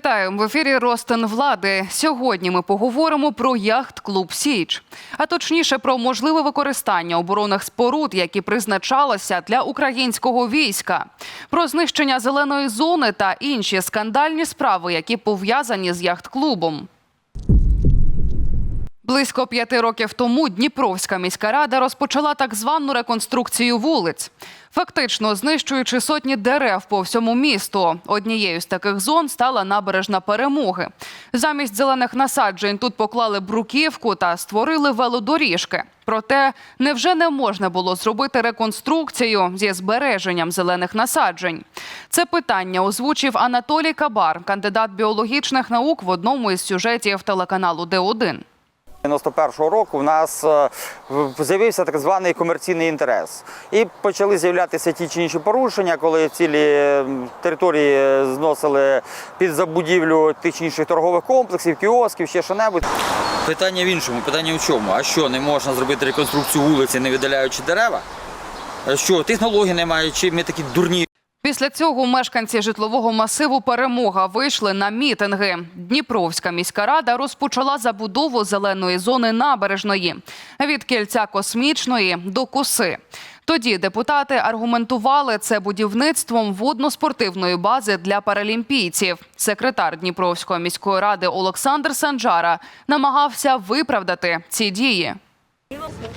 Вітаю в ефірі Ростен Влади. Сьогодні ми поговоримо про яхт-клуб Січ, а точніше про можливе використання оборонних споруд, які призначалися для українського війська, про знищення зеленої зони та інші скандальні справи, які пов'язані з яхт-клубом. Близько п'яти років тому Дніпровська міська рада розпочала так звану реконструкцію вулиць, фактично знищуючи сотні дерев по всьому місту. Однією з таких зон стала набережна перемоги. Замість зелених насаджень тут поклали бруківку та створили велодоріжки. Проте невже не можна було зробити реконструкцію зі збереженням зелених насаджень? Це питання озвучив Анатолій Кабар, кандидат біологічних наук в одному із сюжетів телеканалу Д1. 91-го року в нас е, з'явився так званий комерційний інтерес. І почали з'являтися ті чи інші порушення, коли цілі е, території е, зносили під забудівлю тих чи інших торгових комплексів, кіосків, ще що-небудь. Питання в іншому, питання в чому? А що, не можна зробити реконструкцію вулиці, не видаляючи дерева? Що, технологій немає, чи ми такі дурні? Після цього мешканці житлового масиву Перемога вийшли на мітинги. Дніпровська міська рада розпочала забудову зеленої зони набережної від кільця космічної до коси. Тоді депутати аргументували це будівництвом водно-спортивної бази для паралімпійців. Секретар Дніпровської міської ради Олександр Санджара намагався виправдати ці дії.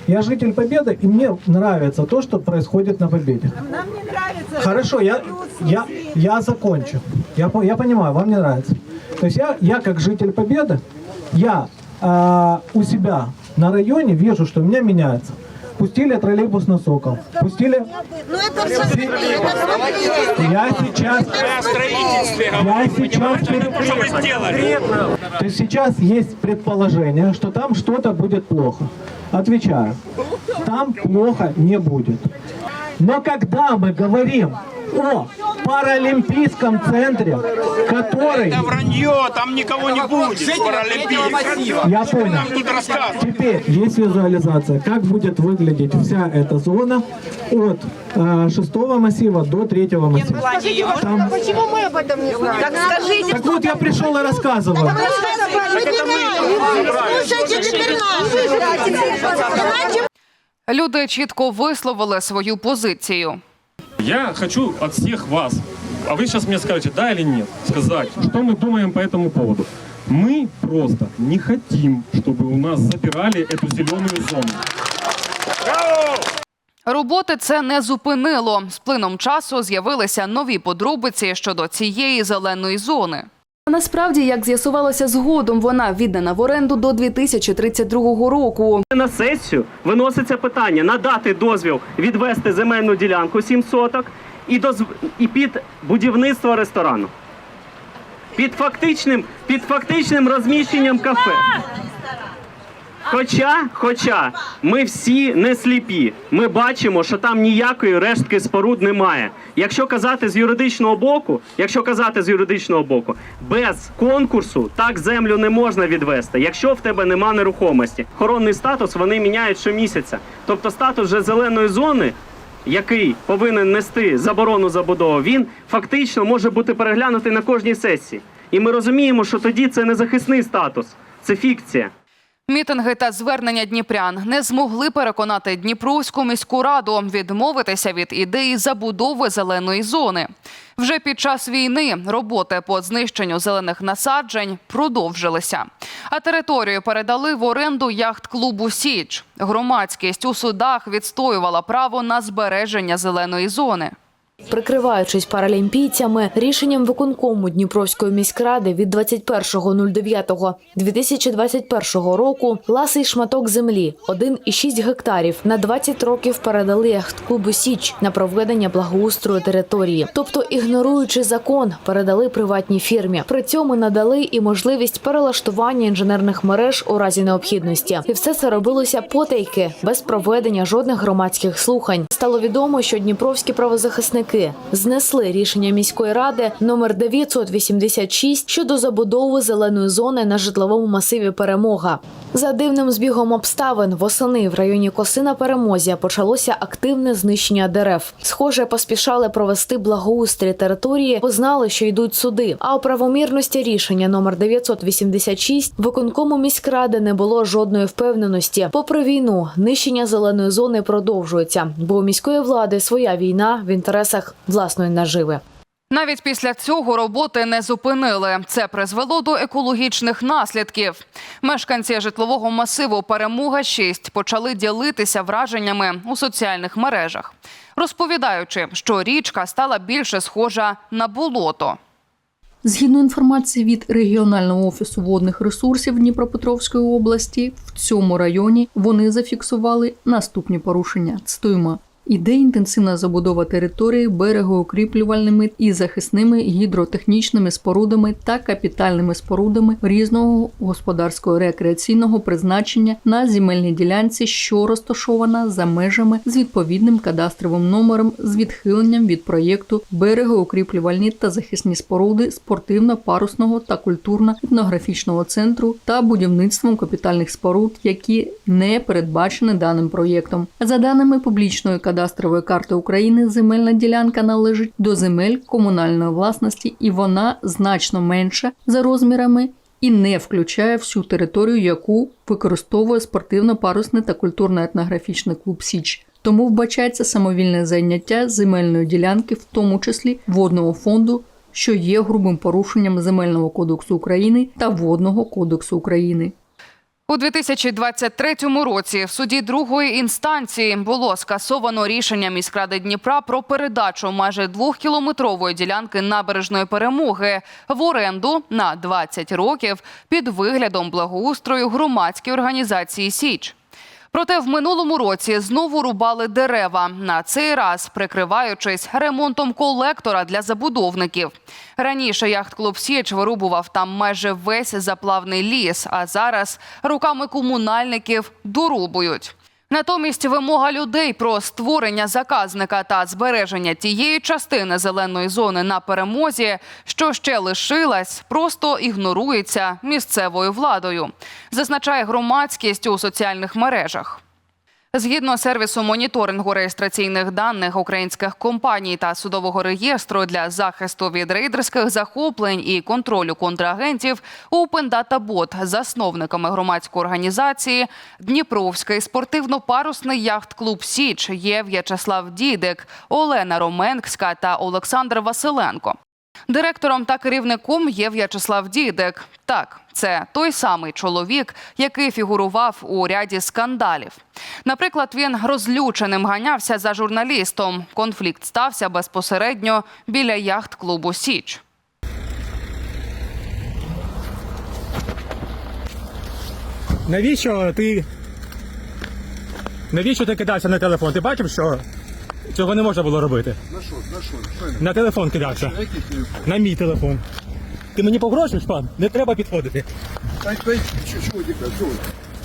Я житель Победы, и мне нравится то, что происходит на Победе. Нам не нравится. Хорошо, я, я, я закончу. Я, я понимаю, вам не нравится. То есть я, я как житель Победы, я а, у себя на районе вижу, что у меня меняется. Пустили троллейбус на Сокол. Пустили... Ну это все Я сейчас... Я сейчас... То есть сейчас есть предположение, что там что-то будет плохо. Отвечаю. Там плохо не будет. Но когда мы говорим о паралимпийском центре, который... Это вранье, там никого не будет с Паралимпийского. Я понял. Тут рассказывают. Теперь есть визуализация, как будет выглядеть вся эта зона от э, шестого массива до третьего массива. Там- Почему мы об этом не знаем? Так скажите, Так вот я пришел и рассказываю. Слушайте теперь нас. Давайте Люди чітко висловили свою позицію. Я хочу от всех вас, а вы сейчас мне скажете, да или нет, сказать, что мы думаем по этому поводу. Мы просто не хотим, чтобы у нас забирали эту зеленую зону. Роботи це не зупинило. З плином часу з'явилися нові подробиці щодо цієї зеленої зони. Насправді, як з'ясувалося згодом, вона віддана в оренду до 2032 року. На сесію виноситься питання надати дозвіл відвести земельну ділянку 7 соток і, дозв... і під будівництво ресторану. Під фактичним, під фактичним розміщенням кафе. Хоча, хоча ми всі не сліпі, ми бачимо, що там ніякої рештки споруд немає. Якщо казати з юридичного боку, якщо казати з юридичного боку, без конкурсу так землю не можна відвести, якщо в тебе нема нерухомості. Охоронний статус вони міняють щомісяця. Тобто статус вже зеленої зони, який повинен нести заборону забудови, він фактично може бути переглянутий на кожній сесії. І ми розуміємо, що тоді це не захисний статус, це фікція. Мітинги та звернення дніпрян не змогли переконати Дніпровську міську раду відмовитися від ідеї забудови зеленої зони. Вже під час війни роботи по знищенню зелених насаджень продовжилися. А територію передали в оренду яхт-клубу Січ. Громадськість у судах відстоювала право на збереження зеленої зони. Прикриваючись паралімпійцями, рішенням виконкому Дніпровської міськради від 21.09.2021 року ласий шматок землі 1,6 гектарів на 20 років передали яхт-клубу Січ на проведення благоустрою території, тобто ігноруючи закон, передали приватній фірмі. При цьому надали і можливість перелаштування інженерних мереж у разі необхідності. І все це робилося потайки без проведення жодних громадських слухань. Стало відомо, що дніпровські правозахисники представники знесли рішення міської ради номер 986 щодо забудови зеленої зони на житловому масиві Перемога. За дивним збігом обставин восени в районі Коси на Перемозі почалося активне знищення дерев. Схоже, поспішали провести благоустрій території, бо знали, що йдуть суди. А у правомірності рішення номер 986 виконкому міськради не було жодної впевненості. Попри війну, нищення зеленої зони продовжується, бо у міської влади своя війна в інтересах власної наживи. Навіть після цього роботи не зупинили. Це призвело до екологічних наслідків. Мешканці житлового масиву Перемога 6 почали ділитися враженнями у соціальних мережах, розповідаючи, що річка стала більше схожа на болото. Згідно інформації від регіонального офісу водних ресурсів Дніпропетровської області, в цьому районі вони зафіксували наступні порушення. Цитуємо. Іде інтенсивна забудова території берегоукріплювальними і захисними гідротехнічними спорудами та капітальними спорудами різного господарського рекреаційного призначення на земельній ділянці, що розташована за межами з відповідним кадастровим номером з відхиленням від проєкту берегоукріплювальні та захисні споруди спортивно-парусного та культурно-етнографічного центру та будівництвом капітальних споруд, які не передбачені даним проєктом. За даними публічної кадастрової карти України, земельна ділянка належить до земель комунальної власності, і вона значно менша за розмірами. І не включає всю територію, яку використовує спортивно-парусний та культурно-етнографічний клуб Січ. Тому вбачається самовільне зайняття земельної ділянки, в тому числі водного фонду, що є грубим порушенням Земельного кодексу України та Водного кодексу України. У 2023 році в суді другої інстанції було скасовано рішення міськради Дніпра про передачу майже двохкілометрової ділянки набережної перемоги в оренду на 20 років під виглядом благоустрою громадської організації Січ. Проте в минулому році знову рубали дерева, на цей раз прикриваючись ремонтом колектора для забудовників. Раніше яхт-клуб Січ вирубував там майже весь заплавний ліс, а зараз руками комунальників дорубують. Натомість вимога людей про створення заказника та збереження тієї частини зеленої зони на перемозі, що ще лишилась, просто ігнорується місцевою владою, зазначає громадськість у соціальних мережах. Згідно сервісу моніторингу реєстраційних даних українських компаній та судового реєстру для захисту від рейдерських захоплень і контролю контрагентів, Open Data засновниками громадської організації Дніпровський спортивно-парусний яхт-клуб Січ є В'ячеслав Дідик, Олена Роменкська та Олександр Василенко. Директором та керівником є В'ячеслав Дідик. Так, це той самий чоловік, який фігурував у ряді скандалів. Наприклад, він розлюченим ганявся за журналістом. Конфлікт стався безпосередньо біля яхт-клубу Січ. Навіщо ти. Навіщо ти кидався на телефон? Ти бачив, що цього не можна було робити? На що? На що? На телефон кидався. На який телефон? На мій телефон. Ти мені погрожуєш, пан? Не треба підходити.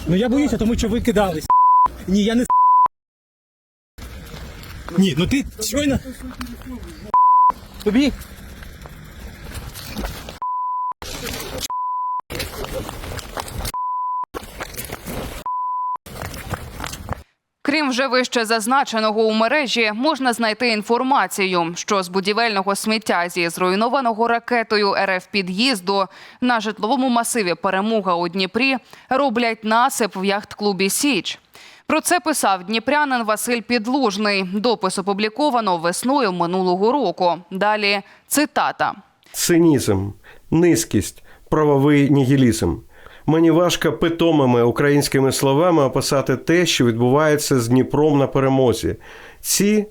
Ну я боюся, тому що ви кидались. Ні, я не Ні, ну ти щойно. Тобі? Крім вже вище зазначеного у мережі, можна знайти інформацію, що з будівельного сміття зі зруйнованого ракетою РФ під'їзду на житловому масиві Перемога у Дніпрі роблять насип в яхт-клубі Січ. Про це писав дніпрянин Василь Підлужний. Допис опубліковано весною минулого року. Далі цитата. цинізм, низькість, правовий нігілізм. Мені важко питомими українськими словами описати те, що відбувається з Дніпром на перемозі. Ці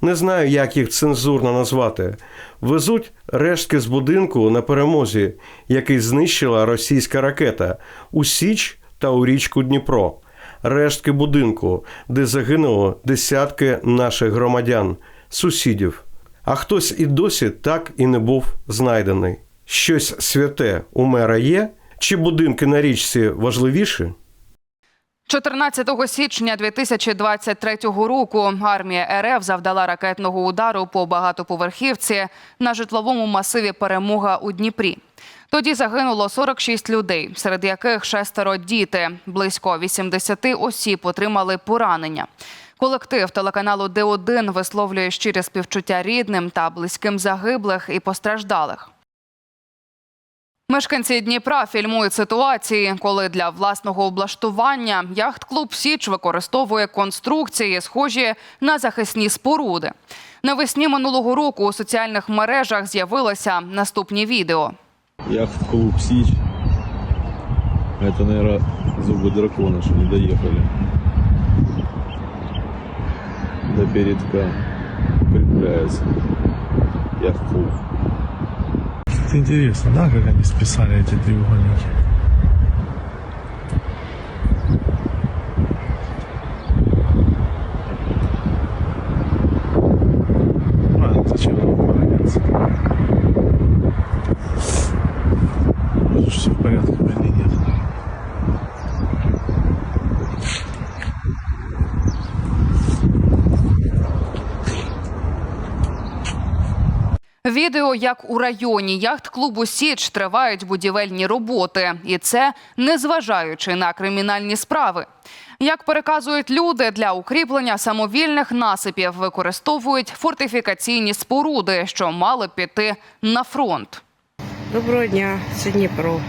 не знаю, як їх цензурно назвати. Везуть рештки з будинку на перемозі, який знищила російська ракета у Січ та у річку Дніпро. Рештки будинку, де загинуло десятки наших громадян, сусідів. А хтось і досі так і не був знайдений. Щось святе у мера є, чи будинки на річці важливіші? 14 січня 2023 року армія РФ завдала ракетного удару по багатоповерхівці на житловому масиві Перемога у Дніпрі. Тоді загинуло 46 людей, серед яких шестеро діти. Близько 80 осіб отримали поранення. Колектив телеканалу Д1 висловлює щирі співчуття рідним та близьким загиблих і постраждалих. Мешканці Дніпра фільмують ситуації, коли для власного облаштування яхт-клуб Січ використовує конструкції, схожі на захисні споруди. Навесні минулого року у соціальних мережах з'явилося наступні відео. Яхт-клуб Сич. Это, наверное, зубы дракона, что не доехали. До передка укрепляется. Яхт-клуб. Интересно, да, как они списали эти треугольники? Ладно, зачем нам поравняться? Может, все в порядке, или нет? Відео, як у районі яхт-клубу Січ тривають будівельні роботи, і це незважаючи на кримінальні справи. Як переказують люди, для укріплення самовільних насипів використовують фортифікаційні споруди, що мали піти на фронт. Доброго дня, це Дніпро.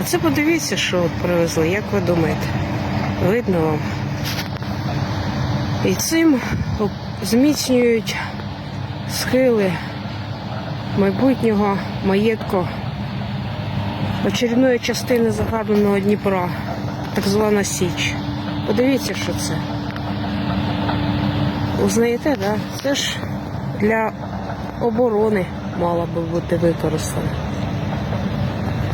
А це подивіться, що привезли. Як ви думаєте? Видно вам? І цим зміцнюють схили майбутнього маєтку очередної частини загаданого Дніпра, так звана Січ. Подивіться, що це. Узнаєте, да? Це ж для оборони мало би бути використано.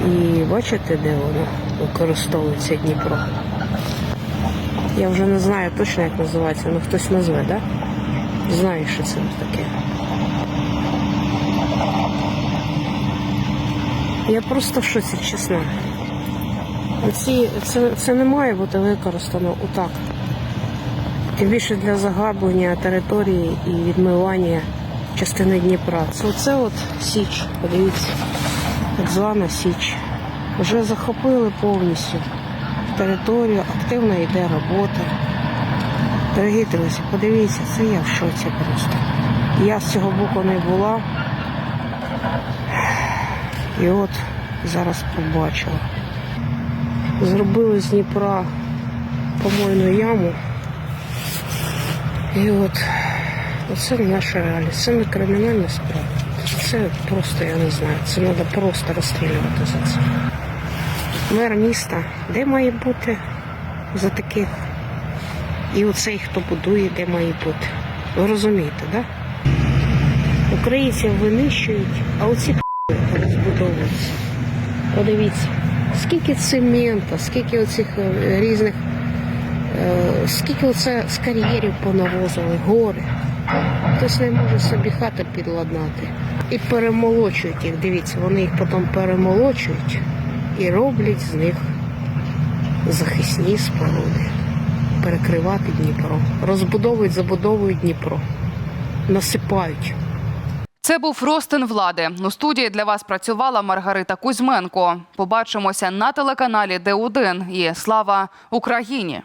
І бачите, де воно використовується Дніпро? Я вже не знаю точно, як називається, але хтось назве, так? Да? Знаю, що це таке. Я просто в шоці, чесно. Ці, це, це не має бути використано отак. Тим більше для загаблення території і відмивання частини Дніпра. Це оце от Січ, подивіться, так звана Січ. Вже захопили повністю територію, активно йде робота. Дорогі друзі, подивіться, це я в шоці просто. Я з цього боку не була. І от зараз побачила. Зробили з Дніпра помойну яму. І от оце наша реальність. Це не кримінальна справа. Це просто, я не знаю, це треба просто розстрілювати за це. Мер міста, де має бути за таких? І оцей, хто будує, де має бути. Ви розумієте, так? Да? Українців винищують, а оці розбудовуються. Подивіться, скільки цемента, скільки оцих е, різних, е, скільки оце з кар'єрів понавозили, гори. Хтось не може собі хати підладнати. І перемолочують їх. Дивіться, вони їх потім перемолочують і роблять з них захисні споруди. Перекривати Дніпро. Розбудовують, забудовують Дніпро. Насипають. Це був Ростин влади. У студії для вас працювала Маргарита Кузьменко. Побачимося на телеканалі Д1 і слава Україні.